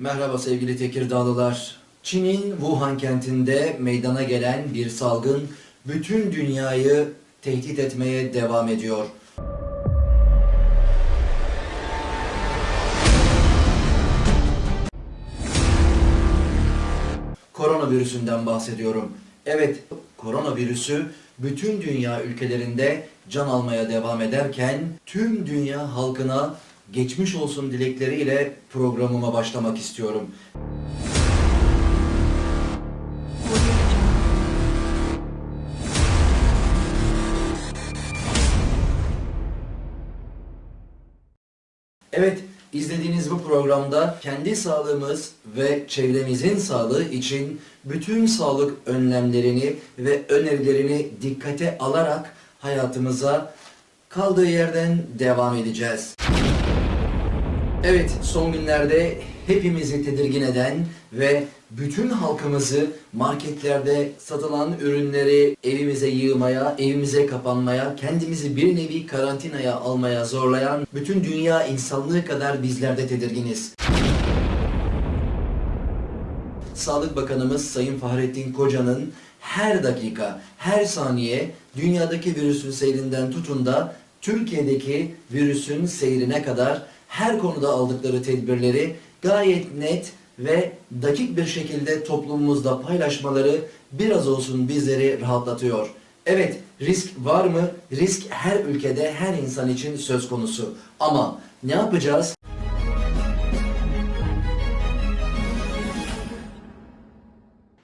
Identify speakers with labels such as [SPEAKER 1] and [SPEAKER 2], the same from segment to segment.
[SPEAKER 1] Merhaba sevgili Tekirdağlılar. Çin'in Wuhan kentinde meydana gelen bir salgın bütün dünyayı tehdit etmeye devam ediyor. Koronavirüsünden bahsediyorum. Evet, koronavirüsü bütün dünya ülkelerinde can almaya devam ederken tüm dünya halkına geçmiş olsun dilekleriyle programıma başlamak istiyorum. Evet, izlediğiniz bu programda kendi sağlığımız ve çevremizin sağlığı için bütün sağlık önlemlerini ve önerilerini dikkate alarak hayatımıza kaldığı yerden devam edeceğiz. Evet, son günlerde hepimizi tedirgin eden ve bütün halkımızı marketlerde satılan ürünleri evimize yığmaya, evimize kapanmaya, kendimizi bir nevi karantinaya almaya zorlayan bütün dünya insanlığı kadar bizler de tedirginiz. Sağlık Bakanımız Sayın Fahrettin Koca'nın her dakika, her saniye dünyadaki virüsün seyrinden tutun da Türkiye'deki virüsün seyrine kadar her konuda aldıkları tedbirleri gayet net ve dakik bir şekilde toplumumuzda paylaşmaları biraz olsun bizleri rahatlatıyor. Evet, risk var mı? Risk her ülkede, her insan için söz konusu. Ama ne yapacağız?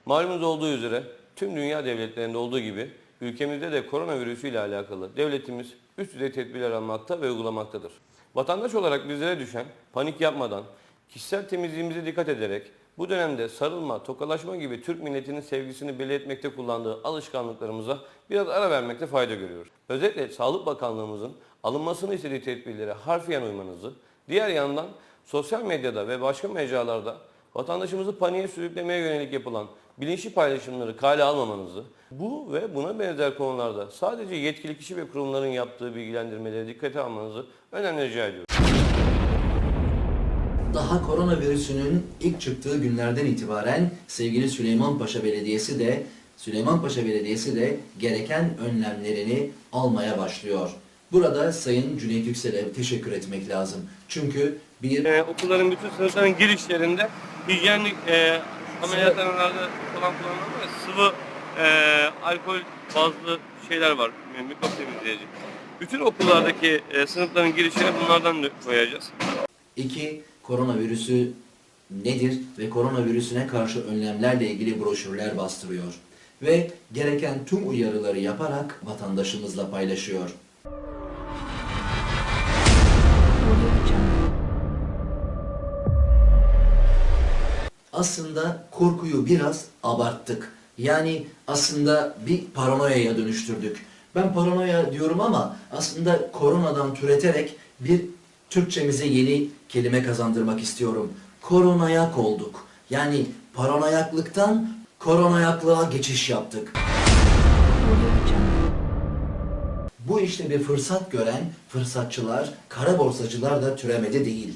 [SPEAKER 2] Malumunuz olduğu üzere tüm dünya devletlerinde olduğu gibi ülkemizde de koronavirüsü ile alakalı devletimiz üst düzey tedbirler almakta ve uygulamaktadır. Vatandaş olarak bizlere düşen panik yapmadan, kişisel temizliğimize dikkat ederek bu dönemde sarılma, tokalaşma gibi Türk milletinin sevgisini belli etmekte kullandığı alışkanlıklarımıza biraz ara vermekte fayda görüyoruz. Özellikle Sağlık Bakanlığımızın alınmasını istediği tedbirlere harfiyen uymanızı, diğer yandan sosyal medyada ve başka mecralarda vatandaşımızı paniğe sürüklemeye yönelik yapılan bilinçli paylaşımları kale almamanızı, bu ve buna benzer konularda sadece yetkili kişi ve kurumların yaptığı bilgilendirmeleri dikkate almanızı önemli rica ediyorum.
[SPEAKER 1] Daha koronavirüsünün ilk çıktığı günlerden itibaren sevgili Süleymanpaşa Belediyesi de Süleymanpaşa Belediyesi de gereken önlemlerini almaya başlıyor. Burada Sayın Cüneyt Yüksel'e teşekkür etmek lazım. Çünkü bir
[SPEAKER 2] Ee, okulların bütün sınıfların girişlerinde hijyenlik e, ameliyathanelerde falan ya, sıvı e, alkol bazlı şeyler var. Mikrop temizleyici. Bütün okullardaki e, sınıfların girişine bunlardan da koyacağız.
[SPEAKER 1] iki koronavirüsü nedir ve koronavirüsüne karşı önlemlerle ilgili broşürler bastırıyor. Ve gereken tüm uyarıları yaparak vatandaşımızla paylaşıyor. aslında korkuyu biraz abarttık. Yani aslında bir paranoyaya dönüştürdük. Ben paranoya diyorum ama aslında koronadan türeterek bir Türkçemize yeni kelime kazandırmak istiyorum. Koronayak olduk. Yani paranoyaklıktan koronayaklığa geçiş yaptık. Bu işte bir fırsat gören fırsatçılar, kara borsacılar da türemedi değil.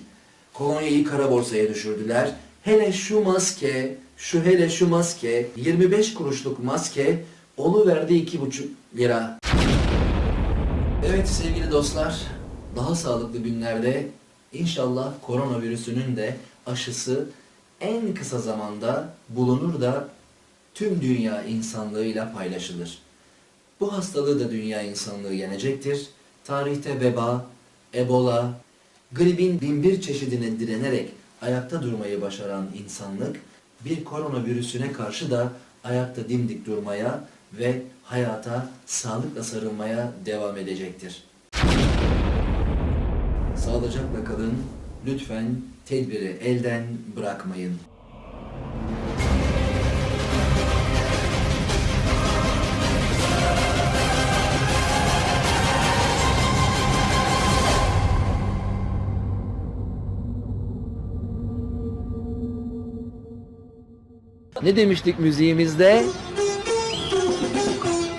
[SPEAKER 1] Kolonyayı kara borsaya düşürdüler. Hele şu maske, şu hele şu maske, 25 kuruşluk maske verdi iki buçuk lira. Evet sevgili dostlar, daha sağlıklı günlerde inşallah koronavirüsünün de aşısı en kısa zamanda bulunur da tüm dünya insanlığıyla paylaşılır. Bu hastalığı da dünya insanlığı yenecektir. Tarihte veba, ebola, gribin binbir çeşidine direnerek ayakta durmayı başaran insanlık bir koronavirüsüne karşı da ayakta dimdik durmaya ve hayata sağlıkla sarılmaya devam edecektir. Sağlıcakla kalın. Lütfen tedbiri elden bırakmayın. Ne demiştik müziğimizde?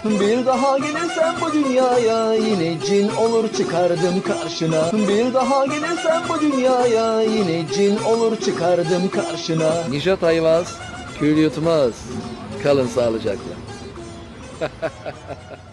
[SPEAKER 1] Bir daha gelirsen bu dünyaya yine cin olur çıkardım karşına Bir daha gelirsen bu dünyaya yine cin olur çıkardım karşına
[SPEAKER 3] Nişat Ayvaz, kül yutmaz. Kalın sağlıcakla.